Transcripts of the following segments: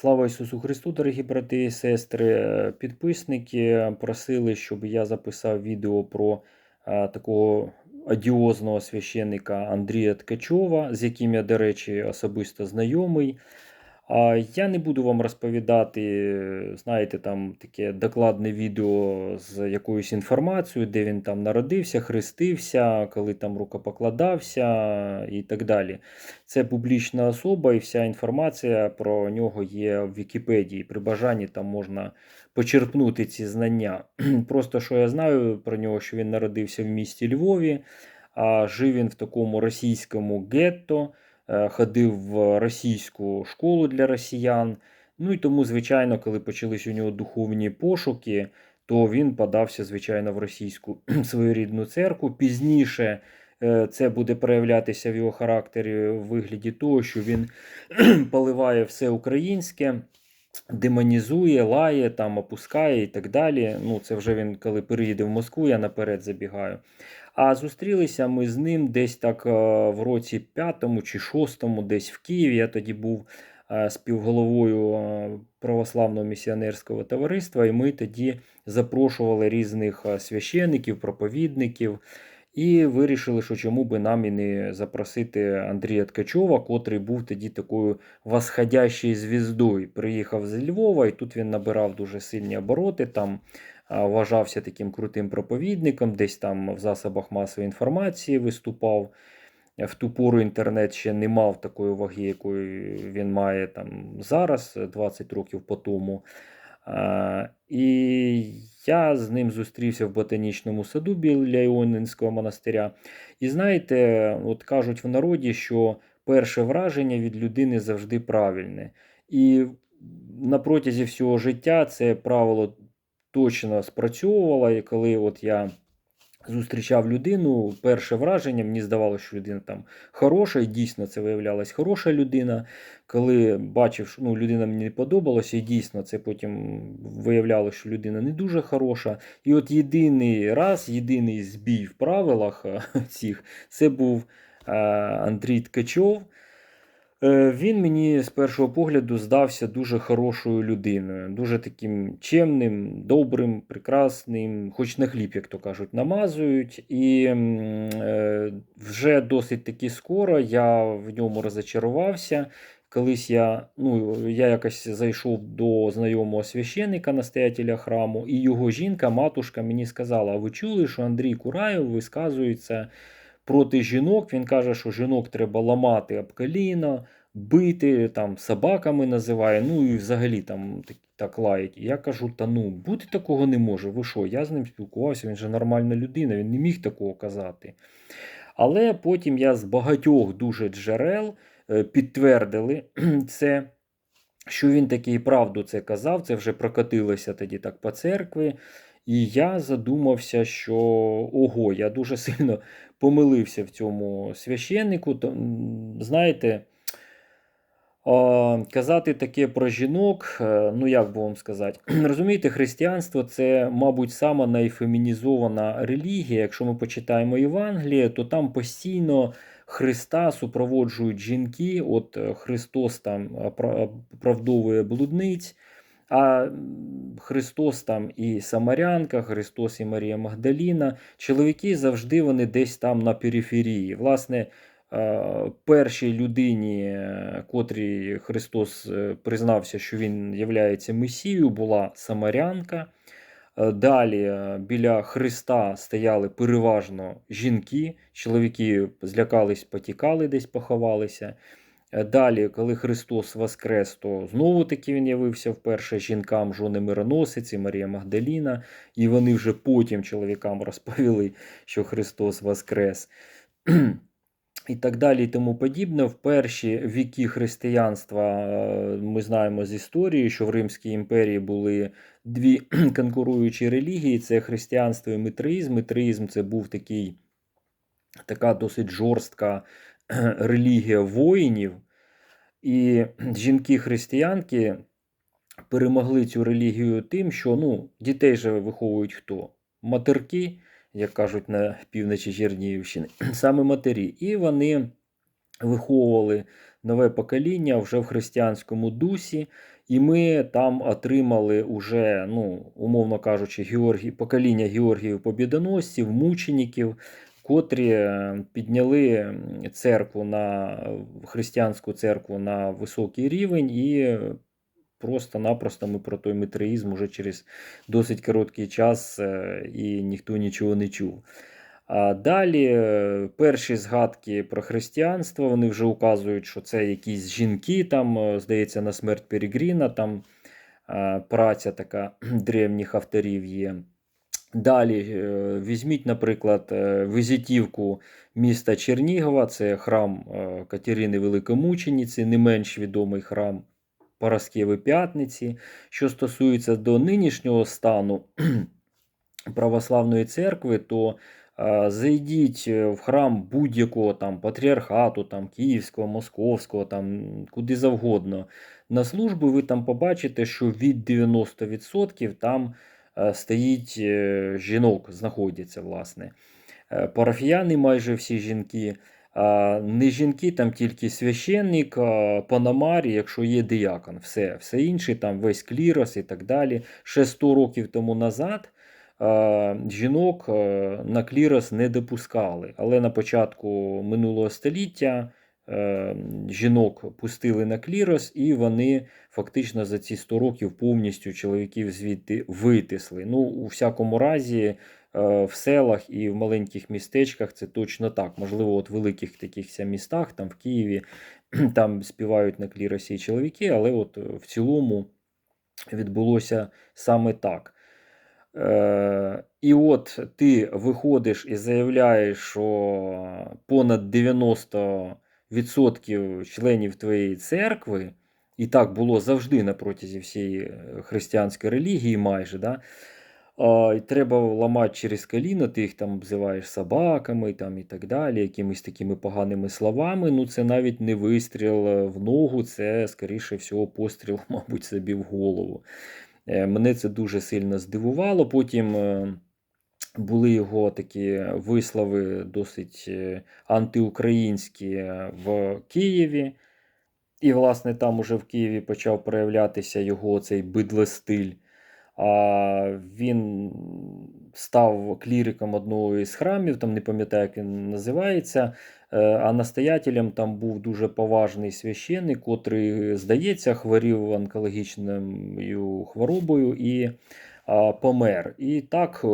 Слава Ісусу Христу, дорогі брати і сестри. Е, Підписники просили, щоб я записав відео про е, такого одіозного священника Андрія Ткачова, з яким я, до речі, особисто знайомий. Я не буду вам розповідати, знаєте, там таке докладне відео з якоюсь інформацією, де він там народився, хрестився, коли там рукопокладався і так далі. Це публічна особа, і вся інформація про нього є в Вікіпедії. При бажанні там можна почерпнути ці знання. Просто що я знаю про нього, що він народився в місті Львові, а жив він в такому російському гетто. Е, ходив в російську школу для росіян. Ну і тому, звичайно, коли почались у нього духовні пошуки, то він подався, звичайно, в російську свою рідну церкву. Пізніше е, це буде проявлятися в його характері в вигляді того, що він поливає все українське. Демонізує, лає, там, опускає і так далі. Ну, Це вже він, коли переїде в Москву, я наперед забігаю. А зустрілися ми з ним десь так е, в році п'ятому чи шостому, десь в Києві. Я тоді був е, співголовою е, православного місіонерського товариства, і ми тоді запрошували різних священиків, проповідників. І вирішили, що чому би нам і не запросити Андрія Ткачова, котрий був тоді такою восходящою звіздою. Приїхав з Львова, і тут він набирав дуже сильні обороти. Там вважався таким крутим проповідником, десь там в засобах масової інформації виступав. В ту пору інтернет ще не мав такої ваги, якої він має там зараз, 20 років по тому. І я з ним зустрівся в ботанічному саду біля Іонинського монастиря. І знаєте, от кажуть в народі, що перше враження від людини завжди правильне. І на протязі всього життя це правило точно спрацьовувало. І коли от я зустрічав людину, перше враження, мені здавалося, що людина там хороша, і дійсно це виявлялась хороша людина. Коли бачив, що ну, людина мені не подобалася, і дійсно це потім виявлялося, що людина не дуже хороша. І от єдиний раз, єдиний збій в правилах цих, це був Андрій Ткачов. Е, він мені з першого погляду здався дуже хорошою людиною, дуже таким чемним, добрим, прекрасним, хоч на хліб, як то кажуть, намазують. І е, вже досить таки скоро я в ньому розочарувався. Колись я ну, я якось зайшов до знайомого священника, настоятеля храму, і його жінка, матушка, мені сказала: а ви чули, що Андрій Кураєв висказується проти жінок. Він каже, що жінок треба ламати об коліно, бити, там, собаками називає, ну і взагалі там так, так лають. Я кажу, та ну, бути такого не може. Ви що? Я з ним спілкувався, він же нормальна людина, він не міг такого казати. Але потім я з багатьох дуже джерел е, підтвердили це. Що він таки правду це казав, це вже прокатилося тоді так по церкві. І я задумався, що ого, я дуже сильно помилився в цьому священнику. Знаєте, казати таке про жінок, е, ну як би вам сказати, розумієте, християнство це, мабуть, сама найфемінізована релігія. Якщо ми почитаємо Євангеліє, то там постійно. Христа супроводжують жінки, от е, Христос там оправдовує блудниць, а Христос там і Самарянка, Христос і Марія Магдаліна. Чоловіки завжди вони десь там на периферії. Власне, е, першій людині, котрій Христос е, признався, що Він є Месією, була Самарянка. Е, далі біля Христа стояли переважно жінки, чоловіки злякались, потікали, десь поховалися. Е, далі, коли Христос Воскрес, то знову таки Він явився вперше жінкам, жони мироносиці, Марія Магдаліна, і вони вже потім чоловікам розповіли, що Христос Воскрес. І так далі, і тому подібне. В перші віки християнства е, ми знаємо з історії, що в Римській імперії були дві конкуруючі релігії: це християнство і митроїзм. Митроїзм це був такий, така досить жорстка релігія воїнів, і жінки-християнки перемогли цю релігію тим, що ну, дітей же виховують хто? Матерки, як кажуть на півночі Чернігівщини, саме матері. І вони виховували нове покоління вже в християнському дусі. І ми там отримали уже, ну, умовно кажучи, Георгій, покоління Георгіїв Побідоносців, мучеників, котрі підняли церкву на християнську церкву на високий рівень і просто-напросто ми про той митроїзм уже через досить короткий час е, і ніхто нічого не чув. А далі е, перші згадки про християнство вони вже указують, що це якісь жінки, там, е, здається, на смерть Перегріна, там праця така древніх авторів є. Далі е, візьміть, наприклад, е, візитівку міста Чернігова, це храм е, Катерини Великомучениці, не менш відомий храм Параскеви П'ятниці. Що стосується до нинішнього стану православної церкви, то зайдіть в храм будь-якого там патріархату, там Київського, Московського, там куди завгодно. На службу ви там побачите, що від 90% там стоїть е, жінок, знаходяться, власне. Е, Парафіяни майже всі жінки. Не жінки, там тільки священник, а, панамарі, якщо є диякон, все все інше, там весь клірос і так далі. Ще 100 років тому назад жінок на клірос не допускали. Але на початку минулого століття жінок пустили на клірос, і вони фактично за ці 100 років повністю чоловіків звідти витисли. Ну, у всякому разі. Е, в селах і в маленьких містечках це точно так. Можливо, от в великих таких містах, там в Києві, там співають на кліросі чоловіки, але от е, в цілому відбулося саме так. Е, І от ти виходиш і заявляєш, що понад 90% членів твоєї церкви, і так було завжди на протязі всієї християнської релігії, майже. да, треба ламати через коліно, ти їх там обзиваєш собаками там, і так далі, якимись такими поганими словами. Ну, це навіть не вистріл е, в ногу, це, скоріше всього, постріл, мабуть, собі в голову. Е, Мене це дуже сильно здивувало. Потім. Були його такі вислови досить е, антиукраїнські е, в Києві. І, власне, там уже в Києві почав проявлятися його цей бидлестиль. Він став кліриком одного із храмів, там не пам'ятаю, як він називається. Е, а настоятелем там був дуже поважний священник, котрий, здається, хворів онкологічною хворобою і помер. І так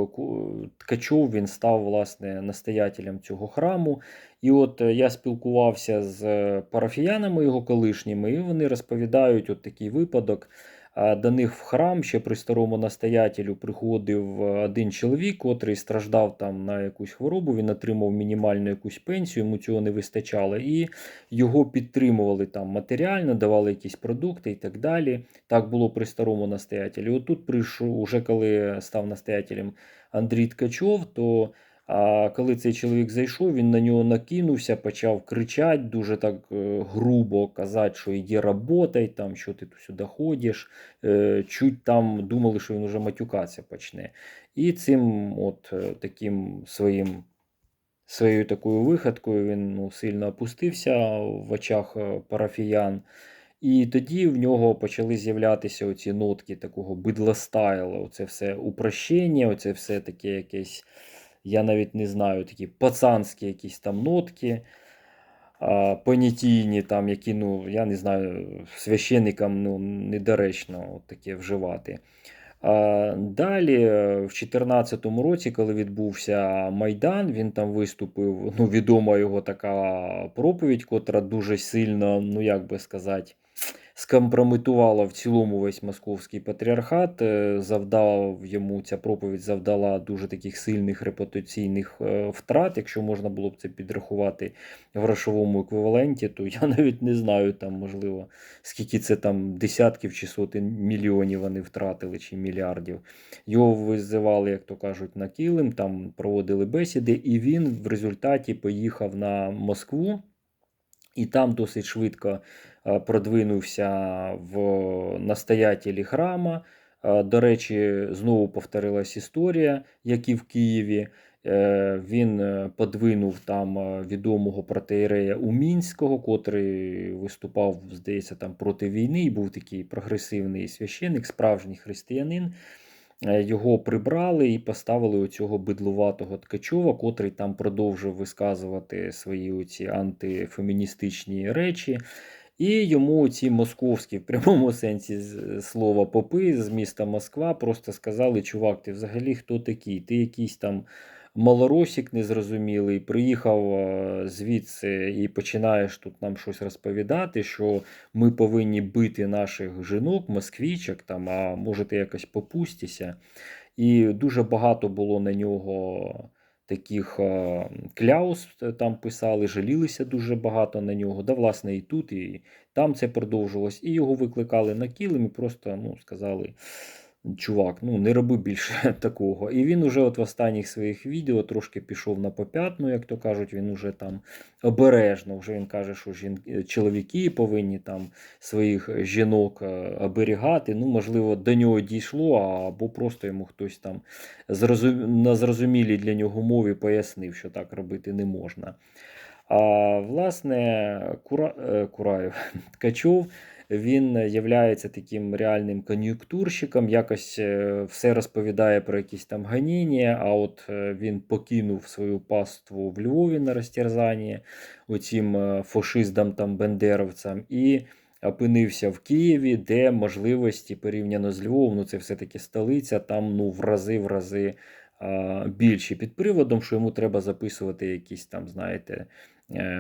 Ткачув він став власне настоятелем цього храму. І от е, я спілкувався з парафіянами його колишніми, і вони розповідають от такий випадок. До них в храм ще при старому настоятелю приходив е, один чоловік, котрий страждав там на якусь хворобу, він отримав мінімальну якусь пенсію, йому цього не вистачало. І його підтримували там матеріально, давали якісь продукти і так далі. Так було при старому настоятелі. От тут прийшов, уже коли став настоятелем Андрій Ткачов, то а коли цей чоловік зайшов, він на нього накинувся, почав кричати, дуже так е, грубо казати, що іди работай, там, що ти тут сюди ходиш. Е, чуть там думали, що він уже матюкатися почне. І цим от е, таким своїм. Своєю такою виходкою він ну, сильно опустився в очах парафіян. І тоді в нього почали з'являтися оці нотки такого бидлостайлу. Оце все упрощення, оце все таке якесь я навіть не знаю, такі пацанські якісь там нотки, понятійні, там, які, ну, я не знаю, священникам ну, недоречно от таке вживати. Далі, в 2014 році, коли відбувся Майдан, він там виступив, ну, відома його така проповідь, котра дуже сильно, ну як би сказати, скомпрометувала в цілому весь московський патріархат, е, завдав йому ця проповідь завдала дуже таких сильних репутаційних е, втрат. Якщо можна було б це підрахувати в грошовому еквіваленті, то я навіть не знаю там, можливо, скільки це там десятків чи сотень мільйонів вони втратили чи мільярдів. Його визивали, як то кажуть, на килим, там проводили бесіди, і він в результаті поїхав на Москву. І там досить швидко продвинувся в настоятелі храма. Е, до речі, знову повторилась історія, як і в Києві. Е, Він е, подвинув там е, відомого протеєрея Умінського, котрий виступав, здається, там проти війни і був такий прогресивний священик, справжній християнин. Е, Його прибрали і поставили оцього бидлуватого Ткачова, котрий там продовжив висказувати свої оці антифеміністичні речі. І йому ці московські, в прямому сенсі слова попи з міста Москва просто сказали: чувак, ти взагалі хто такий? Ти якийсь там малоросік незрозумілий, приїхав звідси і починаєш тут нам щось розповідати, що ми повинні бити наших жінок, москвічок, там, а може ти якось попустися. І дуже багато було на нього таких е, кляус е, там писали, жалілися дуже багато на нього. Да, власне, і тут, і там це продовжилось. І його викликали на кілим і просто ну, сказали. Чувак, ну не роби більше такого. І він уже от в останніх своїх відео трошки пішов на попятну, як то кажуть, він уже там обережно. Вже він каже, що жін... чоловіки повинні там своїх жінок е, оберігати. Ну, можливо, до нього дійшло, або просто йому хтось там зрозум... на зрозумілій для нього мові пояснив, що так робити не можна. А власне, Кура... е, Кураєв Ткачов. Він являється таким реальним кон'юнктурщиком, якось е, все розповідає про якісь там ганіння, а от е, він покинув свою паству в Львові на розтерзанні оцім е, фашистам там бендеровцям і опинився в Києві, де можливості порівняно з Львовом, ну це все-таки столиця, там ну в рази в рази а, більші. Під приводом, що йому треба записувати якісь там, знаєте, е,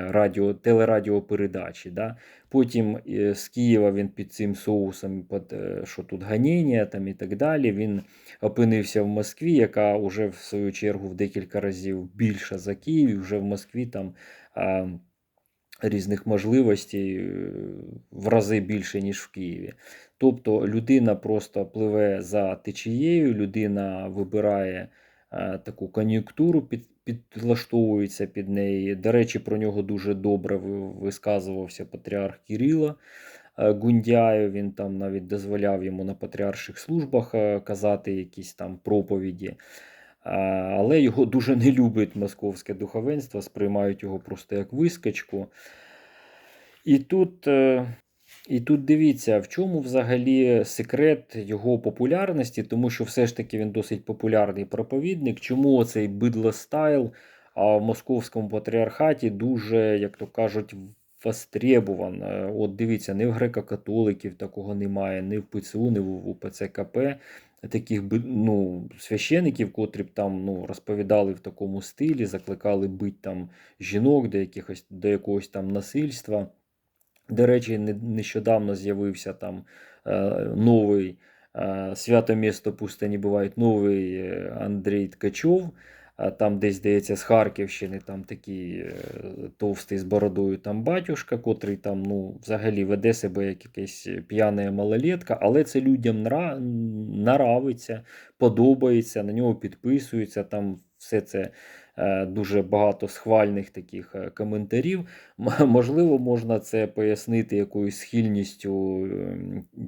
радіо, телерадіопередачі. Да? Потім е, з Києва він під цим соусом, під, е, що тут ганіння там і так далі. Він опинився в Москві, яка вже в свою чергу в декілька разів більша за Київ. і Вже в Москві там різних можливостей е, в рази більше, ніж в Києві. Тобто людина просто пливе за течією, людина вибирає е, таку кон'юнктуру, підлаштовується під неї. До речі, про нього дуже добре висказувався патріарх Кирило е, Гундяєв. Він там навіть дозволяв йому на патріарших службах е, казати якісь там проповіді. Але його дуже не любить московське духовенство, сприймають його просто як вискочку. І тут, е, і тут дивіться, в чому взагалі секрет його популярності, тому що все ж таки він досить популярний проповідник. Чому цей бидлостайл а в московському патріархаті дуже, як то кажуть, востребован. Е, От дивіться, не в греко-католиків такого немає, ні в ПЦУ, ні в УПЦКП таких ну, священиків, котрі б там ну, розповідали в такому стилі, закликали бити там жінок до, якихось, до якогось там насильства. До речі, нещодавно з'явився там е, новий е, свято місто пустині бувають новий е, Андрій Ткачов. Там десь, здається, з Харківщини, там такий товстий з бородою там батюшка, котрий там ну, взагалі веде себе як якась п'яна малолетка, але це людям нра... наравиться, подобається, на нього підписуються, там все це дуже багато схвальних таких е, коментарів. Можливо, можна це пояснити якоюсь схильністю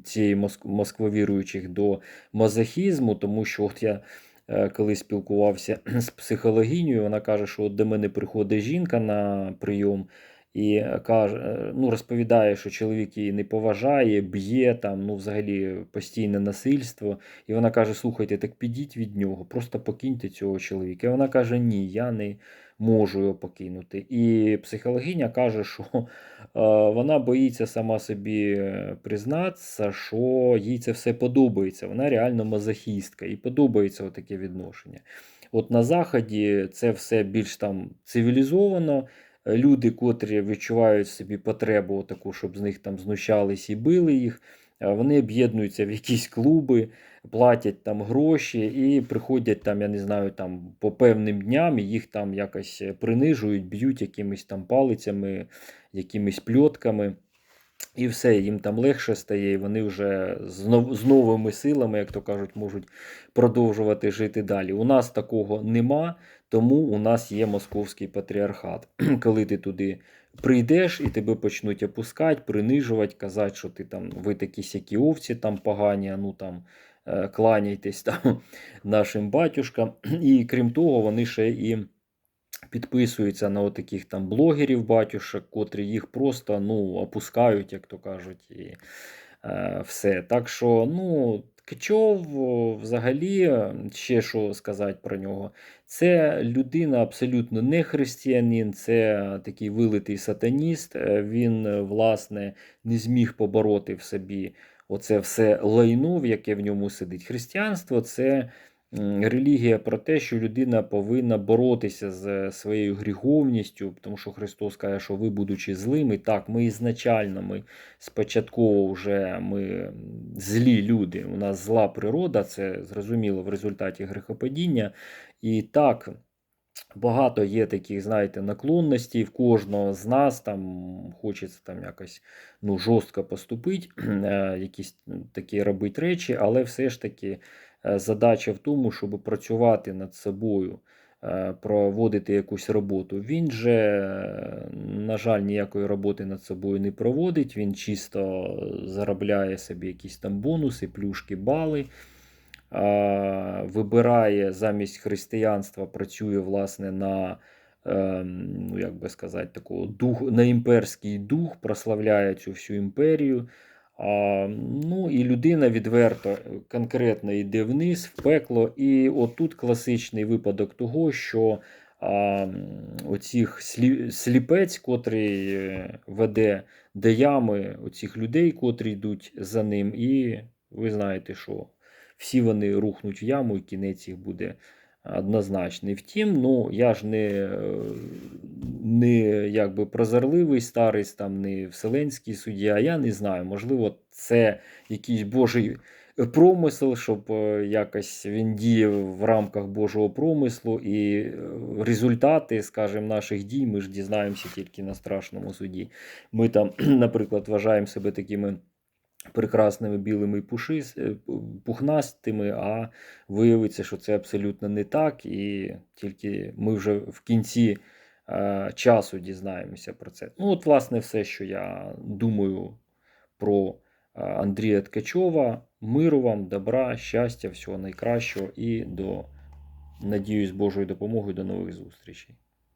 цієї моск- москвовіруючих до мазохізму, тому що от я е, коли спілкувався з психологінею, вона каже, що до мене приходить жінка на прийом. І каже, е, ну, розповідає, що чоловік її не поважає, б'є там, ну, взагалі постійне насильство. І вона каже: слухайте, так підіть від нього, просто покиньте цього чоловіка. І вона каже: Ні, я не можу його покинути. І психологиня каже, що е, вона боїться сама собі е, признатися, що їй це все подобається. Вона реально мазохістка, і подобається таке відношення. От на Заході це все більш там цивілізовано. Люди, котрі відчувають собі потребу таку, щоб з них там знущались і били їх, е, вони об'єднуються в якісь клуби, платять там гроші і приходять там, я не знаю, там по певним дням і їх там якось е, принижують, б'ють якимись там палицями, якимись пльотками. І все, їм там легше стає, і вони вже з новими силами, як то кажуть, можуть продовжувати жити далі. У нас такого нема, тому у нас є московський патріархат. Коли ти туди прийдеш і тебе почнуть опускати, принижувати, казати, що ти там ви такі сякі овці там погані, ну там е, кланяйтесь там нашим батюшкам. І крім того, вони ще і підписуються на таких там блогерів батюшок, котрі їх просто ну, опускають, як то кажуть, і е, все. Так що, ну, Ткачов взагалі, ще що сказати про нього, це людина абсолютно не християнин, це такий вилитий сатаніст. Е, Він, е, власне, не зміг побороти в собі оце все лайно, в яке в ньому сидить. Християнство це релігія про те, що людина повинна боротися з своєю гріховністю, тому що Христос каже, що ви, будучи злими, так, ми ізначально, ми спочатку вже ми злі люди, у нас зла природа, це зрозуміло в результаті грехопадіння. І так, багато є таких, знаєте, наклонностей в кожного з нас, там хочеться там якось ну, жорстко поступити, е, якісь такі робити речі, але все ж таки е, задача в тому, щоб працювати над собою, е, проводити якусь роботу. Він же, на жаль, ніякої роботи над собою не проводить, він чисто заробляє собі якісь там бонуси, плюшки, бали. Вибирає замість християнства, працює власне на, ем, ну як би сказати, такого дух, на імперський дух, прославляє цю всю імперію. А, ну і людина відверто конкретно йде вниз, в пекло. І отут класичний випадок того, що а, оцих слі, сліпець, котрий е, веде до ями оцих людей, котрі йдуть за ним, і ви знаєте, що всі вони рухнуть в яму, і кінець їх буде однозначний. Втім, ну я ж не, не якби прозорливий старець, там не вселенський суддя. Я не знаю, можливо, це якийсь божий промисел, щоб е, якось він діяв в рамках Божого промислу, і е, результати, скажімо, наших дій ми ж дізнаємося тільки на страшному суді. Ми там, наприклад, вважаємо себе такими прекрасними білими пушис, е, пухнастими, а виявиться, що це абсолютно не так, і тільки ми вже в кінці е, часу дізнаємося про це. Ну, от, власне, все, що я думаю про е, Андрія Ткачова. Миру вам, добра, щастя, всього найкращого і до, надіюсь, Божою допомогою до нових зустрічей.